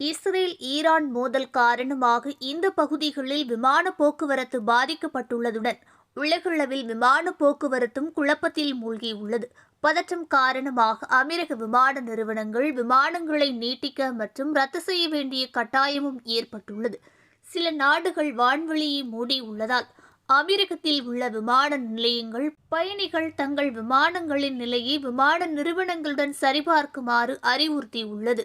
Israel Iran மோதல் காரணமாக இந்த பகுதிகளில் விமான போக்குவரத்து பாதிக்கப்பட்டுள்ளதுடன் உலகளவில் விமான போக்குவரத்தும் குழப்பத்தில் மூழ்கியுள்ளது. பதற்றம் காரணமாக அமெரிக்க விமான நிறுவனங்கள் விமானங்களை நீட்டிக்க மற்றும் ரத்து செய்ய வேண்டிய கட்டாயமும் ஏற்பட்டுள்ளது. சில நாடுகள் வான்வெளியை மூடியுள்ளதால் அமெரிக்கத்தில் உள்ள விமான நிலையங்கள் பயணிகள் தங்கள் விமானங்களின் நிலையை விமான நிறுவனங்களுடன் சரிபார்க்குமாறு அறிவுறுத்தியுள்ளது.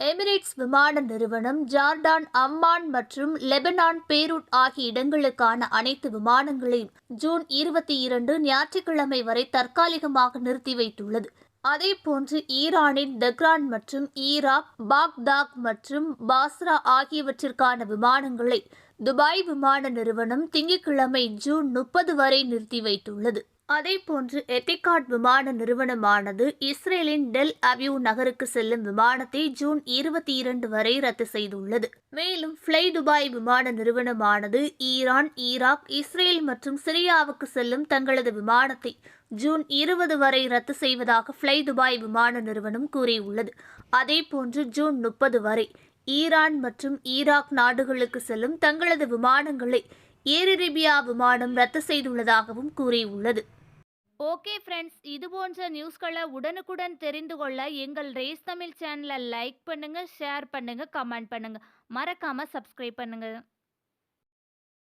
எமிரேட்ஸ் விமான நிறுவனம் ஜார்டான் அம்மான் மற்றும் லெபனான் பேரூட் ஆகிய இடங்களுக்கான அனைத்து விமானங்களையும் ஜூன் இருபத்தி இரண்டு ஞாயிற்றுக்கிழமை வரை தற்காலிகமாக நிறுத்தி வைத்துள்ளது. அதேபோன்று ஈரானின் தெஹ்ரான் மற்றும் ஈராக் பாக்தாக் மற்றும் பாஸ்ரா ஆகியவற்றிற்கான விமானங்களை துபாய் விமான நிறுவனம் திங்கட்கிழமை ஜூன் முப்பது வரை நிறுத்தி வைத்துள்ளது. அதேபோன்று எத்திகாட் விமான நிறுவனமானது இஸ்ரேலின் டெல் அவியூ நகருக்கு செல்லும் விமானத்தை ஜூன் இருபத்தி இரண்டு வரை ரத்து செய்துள்ளது. மேலும் ஃப்ளை துபாய் விமான நிறுவனமானது ஈரான் ஈராக் இஸ்ரேல் மற்றும் சிரியாவுக்கு செல்லும் தங்களது விமானத்தை ஜூன் இருபது வரை ரத்து செய்வதாக ஃப்ளை துபாய் விமான நிறுவனம் கூறியுள்ளது. அதேபோன்று ஜூன் முப்பது வரை ஈரான் மற்றும் ஈராக் நாடுகளுக்கு செல்லும் தங்களது விமானங்களை ஏர் அரேபியா விமானம் ரத்து செய்துள்ளதாகவும் கூறியுள்ளது. ஓகே ஃப்ரெண்ட்ஸ் இது போன்ற நியூஸ்களை உடனுக்குடன் தெரிந்து கொள்ள எங்கள் ரேஸ் தமிழ் சேனலை லைக் பண்ணுங்கள் ஷேர் பண்ணுங்கள் கமெண்ட் பண்ணுங்கள் மறக்காமல் சப்ஸ்கிரைப் பண்ணுங்கள்